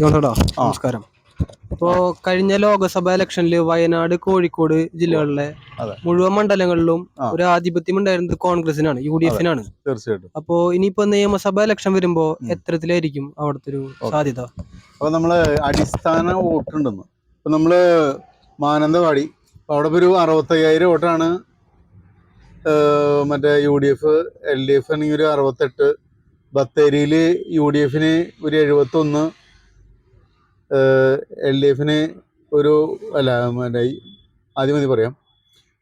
ജോൺസേട്ടാ നമസ്കാരം. ഇപ്പോ കഴിഞ്ഞ ലോക്സഭാ ഇലക്ഷനിൽ വയനാട് കോഴിക്കോട് ജില്ലകളിലെ മുഴുവൻ മണ്ഡലങ്ങളിലും ഒരു ആധിപത്യം ഉണ്ടായിരുന്നത് കോൺഗ്രസിനാണ് യു ഡി എഫിനാണ് തീർച്ചയായിട്ടും. അപ്പോ ഇനിയിപ്പോ നിയമസഭാ ഇലക്ഷൻ വരുമ്പോ എത്രത്തിലായിരിക്കും എത്തരത്തിലായിരിക്കും അവിടുത്തെ ഒരു സാധ്യത? അപ്പൊ നമ്മൾ അടിസ്ഥാന വോട്ടുണ്ടെന്ന്. ഇപ്പൊ നമ്മൾ മാനന്തവാടി അവിടെ ഒരു അറുപത്തയ്യായിരം വോട്ടാണ്. മറ്റേ U D F L D F ആണെങ്കിൽ ഒരു അറുപത്തെട്ട്. ബത്തേരിയിൽ യു ഡി എഫിന് ഒരു എഴുപത്തൊന്ന്. എൽ ഡി എഫിന് ഒരു അല്ല മറ്റേ ആദ്യം മതി പറയാം.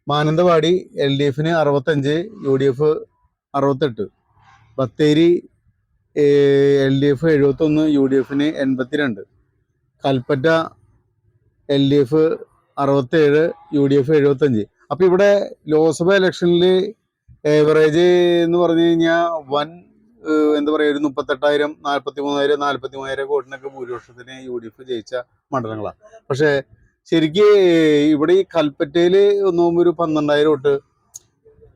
മാനന്തവാടി എൽ ഡി എഫിന് അറുപത്തഞ്ച് യു ഡി എഫ് അറുപത്തെട്ട്. ബത്തേരി എൽ ഡി എഫ് എഴുപത്തൊന്ന് യു ഡി എഫിന് എൺപത്തിരണ്ട്. കൽപ്പറ്റ എൽ ഡി എഫ് അറുപത്തേഴ് യു ഡി എഫ് എഴുപത്തഞ്ച്. അപ്പോൾ ഇവിടെ ലോക്സഭ ഇലക്ഷനിൽ ഏവറേജ് എന്ന് പറഞ്ഞു കഴിഞ്ഞാൽ വൻ എന്താ പറയുക ഒരു മുപ്പത്തെട്ടായിരം നാൽപ്പത്തി മൂവായിരം നാൽപ്പത്തി മൂവായിരം കോടിനൊക്കെ ഭൂരിപക്ഷത്തിന് യു ഡി എഫ് ജയിച്ച മണ്ഡലങ്ങളാണ് പക്ഷേ ശരിക്ക് ഇവിടെ ഈ കൽപ്പറ്റയിൽ നോക്കുമ്പോൾ ഒരു പന്ത്രണ്ടായിരം വോട്ട്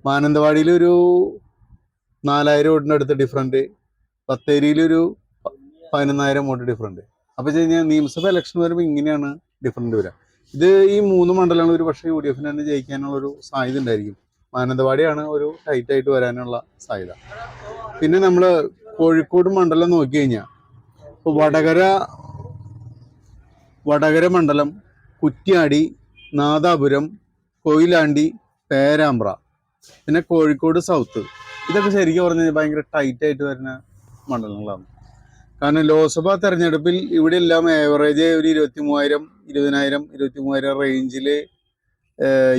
മാനന്തവാടിയിൽ ഒരു നാലായിരം വോട്ടിന്റെ അടുത്ത് ഡിഫറന്റ് ബത്തേരിയിലൊരു പതിനൊന്നായിരം വോട്ട് ഡിഫറന്റ് അപ്പോൾ വെച്ച് കഴിഞ്ഞാൽ നിയമസഭ ഇലക്ഷൻ വരുമ്പോൾ ഇങ്ങനെയാണ് ഡിഫറന്റ് വരിക. ഇത് ഈ മൂന്ന് മണ്ഡലങ്ങൾ ഒരു പക്ഷേ യു ഡി എഫിന് തന്നെ ജയിക്കാനുള്ള ഒരു സാധ്യത ഉണ്ടായിരിക്കും. മാനന്തവാടിയാണ് ഒരു ടൈറ്റായിട്ട് വരാനുള്ള സാധ്യത. പിന്നെ നമ്മൾ കോഴിക്കോട് മണ്ഡലം നോക്കി കഴിഞ്ഞാൽ ഇപ്പോൾ വടകര വടകര മണ്ഡലം കുറ്റ്യാടി നാദാപുരം കൊയിലാണ്ടി പേരാമ്പ്ര പിന്നെ കോഴിക്കോട് സൗത്ത്. ഇതൊക്കെ ശരിക്കും പറഞ്ഞു കഴിഞ്ഞാൽ ഭയങ്കര ടൈറ്റ് ആയിട്ട് വരുന്ന മണ്ഡലങ്ങളാണ്. കാരണം ലോക്സഭാ തെരഞ്ഞെടുപ്പിൽ ഇവിടെ എല്ലാം ഏവറേജ് ഒരു ഇരുപത്തി മൂവായിരം ഇരുപതിനായിരം ഇരുപത്തി മൂവായിരം റേഞ്ചിൽ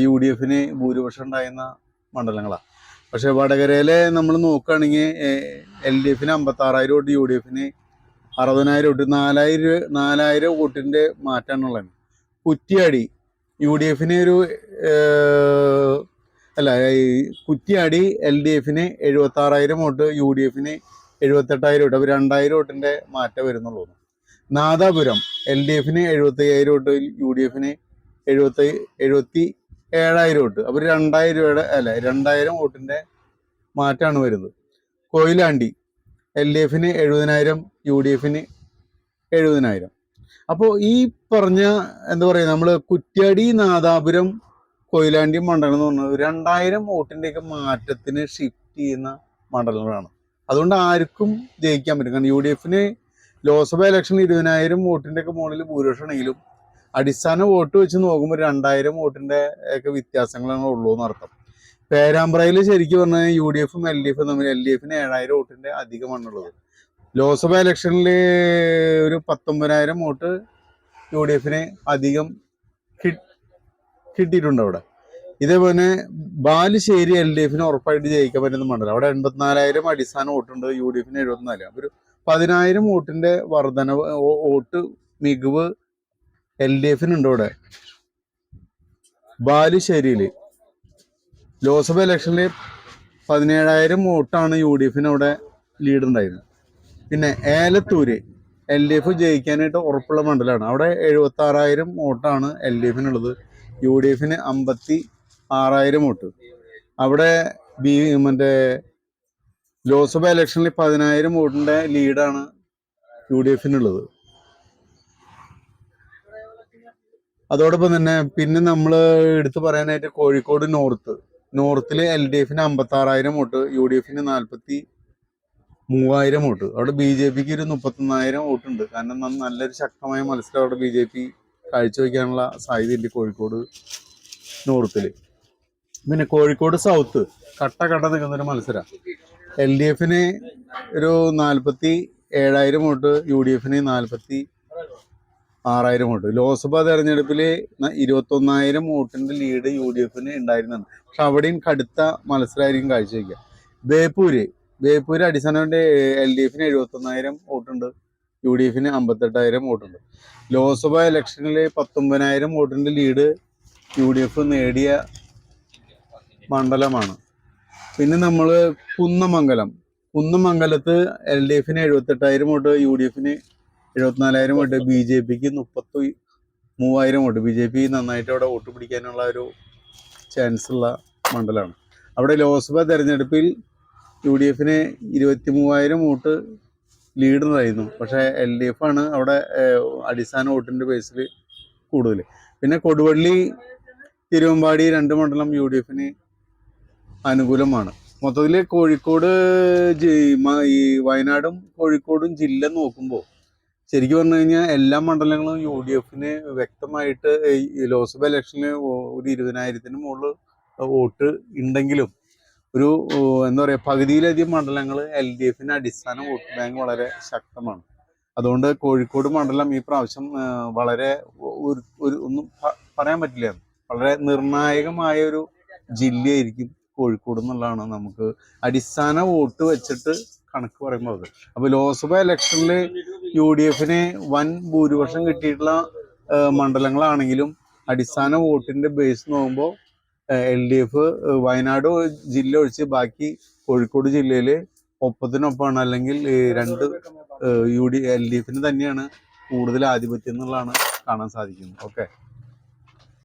യു ഡി എഫിന് ഭൂരിപക്ഷം ഉണ്ടായിരുന്ന മണ്ഡലങ്ങളാണ് പക്ഷേ വടകരയിലെ നമ്മൾ നോക്കുകയാണെങ്കിൽ എൽ ഡി എഫിന് അമ്പത്താറായിരം വോട്ട് യു ഡി എഫിന് അറുപതിനായിരം വോട്ട് നാലായിരം നാലായിരം വോട്ടിന്റെ മാറ്റാണുള്ളത് കുറ്റിയാടി യു ഡി എഫിന് ഒരു അല്ല കുറ്റിയാടി എൽ ഡി എഫിന് എഴുപത്താറായിരം വോട്ട് യു ഡി എഫിന് എഴുപത്തെട്ടായിരം വോട്ട് അപ്പോൾ രണ്ടായിരം വോട്ടിന്റെ മാറ്റം വരുന്നുള്ളൂ. നാദാപുരം എൽ ഡി എഫിന് എഴുപത്തയ്യായിരം വോട്ട് യു ഡി എഫിന് എഴുപത്തി എഴുപത്തി ഏഴായിരം വോട്ട്. അപ്പോൾ രണ്ടായിരം രൂപയുടെ അല്ല രണ്ടായിരം വോട്ടിന്റെ മാറ്റാണ് വരുന്നത്. കൊയിലാണ്ടി എൽ ഡി എഫിന് എഴുപതിനായിരം യു ഡി എഫിന് എഴുപതിനായിരം. അപ്പോൾ ഈ പറഞ്ഞ എന്താ പറയുക നമ്മൾ കുറ്റ്യാടി നാദാപുരം കൊയിലാണ്ടി മണ്ഡലം എന്ന് പറഞ്ഞത് രണ്ടായിരം വോട്ടിന്റെയൊക്കെ മാറ്റത്തിന് ഷിഫ്റ്റ് ചെയ്യുന്ന മണ്ഡലങ്ങളാണ്. അതുകൊണ്ട് ആർക്കും ജയിക്കാൻ പറ്റും കാരണം യു ഡി എഫിന് ലോക്സഭ ഇലക്ഷൻ ഇരുപതിനായിരം വോട്ടിന്റെയൊക്കെ മുകളിൽ ഭൂരിപക്ഷം ഉണ്ടെങ്കിലും അടിസ്ഥാന വോട്ട് വെച്ച് നോക്കുമ്പോൾ രണ്ടായിരം വോട്ടിന്റെ ഒക്കെ വ്യത്യാസങ്ങളാണ് ഉള്ളൂ എന്നർത്ഥം പേരാമ്പ്രയിൽ ശരിക്കും പറഞ്ഞാൽ യു ഡി എഫും എൽ ഡി എഫും തമ്മിൽ എൽ ഡി എഫിന് ഏഴായിരം വോട്ടിന്റെ അധികമാണുള്ളത് ലോക്സഭ ഇലക്ഷനിൽ ഒരു പത്തൊമ്പതിനായിരം വോട്ട് യു ഡി എഫിന് അധികം കിട്ടിയിട്ടുണ്ട് അവിടെ. ഇതേപോലെ ബാലുശ്ശേരി എൽ ഡി എഫിന് ഉറപ്പായിട്ട് ജയിക്കാൻ പറ്റുന്ന മണ്ഡലം. അവിടെ എൺപത്തിനാലായിരം അടിസ്ഥാന വോട്ടുണ്ട് യു ഡി എഫിന് എഴുപത്തിനാല് ഒരു പതിനായിരം വോട്ടിന്റെ വർധന വോട്ട് മികവ് എൽ ഡി എഫിനുണ്ട് ഇവിടെ. ബാലുശ്ശേരിയിൽ ലോക്സഭ ഇലക്ഷനിൽ പതിനേഴായിരം വോട്ടാണ് യു ഡി എഫിന് അവിടെ ലീഡ് ഉണ്ടായിരുന്നത് പിന്നെ ഏലത്തൂര് എൽ ഡി എഫ് ജയിക്കാനായിട്ട് ഉറപ്പുള്ള മണ്ഡലമാണ് അവിടെ എഴുപത്തി ആറായിരം വോട്ടാണ് എൽ ഡി എഫിനുള്ളത്. യു ഡി എഫിന് അമ്പത്തി ആറായിരം വോട്ട്. അവിടെ ബി മറ്റേ ലോക്സഭ ഇലക്ഷനിൽ പതിനായിരം വോട്ടിന്റെ ലീഡാണ് യു ഡി എഫിനുള്ളത്. അതോടൊപ്പം തന്നെ പിന്നെ നമ്മൾ എടുത്തു പറയാനായിട്ട് കോഴിക്കോട് നോർത്ത്. നോർത്തിൽ എൽ ഡി എഫിന് അമ്പത്തി ആറായിരം വോട്ട് യു ഡി എഫിന് നാൽപ്പത്തി മൂവായിരം വോട്ട്. അവിടെ ബി ജെ പിക്ക് ഒരു മുപ്പത്തൊന്നായിരം വോട്ടുണ്ട്. കാരണം നല്ലൊരു ശക്തമായ മത്സരം അവിടെ ബി ജെ പി കാഴ്ചവെക്കാനുള്ള സാധ്യതയുണ്ട് കോഴിക്കോട് നോർത്തിൽ പിന്നെ കോഴിക്കോട് സൗത്ത് കട്ട കട്ട നിൽക്കുന്നൊരു മത്സരം. എൽ ഡി എഫിന് ഒരു നാൽപ്പത്തി ഏഴായിരം വോട്ട് യു ഡി എഫിന് നാൽപ്പത്തി ആറായിരം വോട്ട്. ലോക്സഭാ തെരഞ്ഞെടുപ്പിൽ ഇരുപത്തൊന്നായിരം വോട്ടിന്റെ ലീഡ് യു ഡി എഫിന് ഉണ്ടായിരുന്നുണ്ട് പക്ഷെ അവിടെയും കടുത്ത മത്സരമായിരിക്കും കാഴ്ചവെക്കുക. ബേപ്പൂര്. ബേപ്പൂര് അടിസ്ഥാനമായിട്ട് എൽ ഡി എഫിന് എഴുപത്തൊന്നായിരം വോട്ടുണ്ട്. യു ഡി എഫിന് അമ്പത്തെട്ടായിരം വോട്ടുണ്ട്. ലോക്സഭാ ഇലക്ഷനിൽ പത്തൊമ്പതിനായിരം വോട്ടിന്റെ ലീഡ് യു ഡി എഫ് നേടിയ മണ്ഡലമാണ്. പിന്നെ നമ്മൾ കുന്നമംഗലം. കുന്നമംഗലത്ത് എൽ ഡി എഫിന് എഴുപത്തെട്ടായിരം വോട്ട് യു ഡി എഫിന് എഴുപത്തിനാലായിരം വോട്ട് ബി ജെ പിക്ക് മുപ്പത്തി മൂവായിരം വോട്ട്. ബി ജെ പി നന്നായിട്ട് അവിടെ വോട്ട് പിടിക്കാനുള്ള ഒരു ചാൻസ് ഉള്ള മണ്ഡലമാണ്. അവിടെ ലോക്സഭാ തെരഞ്ഞെടുപ്പിൽ യു ഡി എഫിന് ഇരുപത്തി മൂവായിരം വോട്ട് ലീഡറായിരുന്നു. പക്ഷേ എൽ ഡി എഫ് ആണ് അവിടെ അടിസ്ഥാന വോട്ടിന്റെ ബേസിൽ കൂടുതൽ പിന്നെ കൊടുവള്ളി തിരുവമ്പാടി രണ്ട് മണ്ഡലം യു ഡി എഫിന് അനുകൂലമാണ്. മൊത്തത്തിൽ കോഴിക്കോട് ഈ വയനാടും കോഴിക്കോടും ജില്ല നോക്കുമ്പോൾ ശരിക്കും പറഞ്ഞു കഴിഞ്ഞാൽ എല്ലാ മണ്ഡലങ്ങളും യു ഡി എഫിന് വ്യക്തമായിട്ട് ഈ ലോക്സഭ ഇലക്ഷനിൽ ഒരു ഇരുപതിനായിരത്തിന് മുകളിൽ വോട്ട് ഉണ്ടെങ്കിലും ഒരു എന്താ പറയുക പകുതിയിലധികം മണ്ഡലങ്ങൾ എൽ ഡി എഫിന് അടിസ്ഥാന വോട്ട് ബാങ്ക് വളരെ ശക്തമാണ്. അതുകൊണ്ട് കോഴിക്കോട് മണ്ഡലം ഈ പ്രാവശ്യം വളരെ ഒരു ഒരു ഒന്നും പറയാൻ പറ്റില്ല. വളരെ നിർണായകമായ ഒരു ജില്ലയായിരിക്കും കോഴിക്കോട് എന്നുള്ളതാണ് നമുക്ക് അടിസ്ഥാന വോട്ട് വെച്ചിട്ട് കണക്ക് പറയുമ്പോൾ. അത് അപ്പോൾ ലോക്സഭ ഇലക്ഷനിൽ യു ഡി എഫിന് വൻ ഭൂരിപക്ഷം കിട്ടിയിട്ടുള്ള മണ്ഡലങ്ങളാണെങ്കിലും അടിസ്ഥാന വോട്ടിന്റെ ബേസ് നോക്കുമ്പോൾ എൽ ഡി എഫ് വയനാട് ജില്ല ഒഴിച്ച് ബാക്കി കോഴിക്കോട് ജില്ലയിൽ ഒപ്പത്തിനൊപ്പമാണ് അല്ലെങ്കിൽ രണ്ട് യു ഡി എൽ ഡി എഫിന് തന്നെയാണ് കൂടുതൽ ആധിപത്യം എന്നുള്ളതാണ് കാണാൻ സാധിക്കുന്നത്. ഓക്കെ.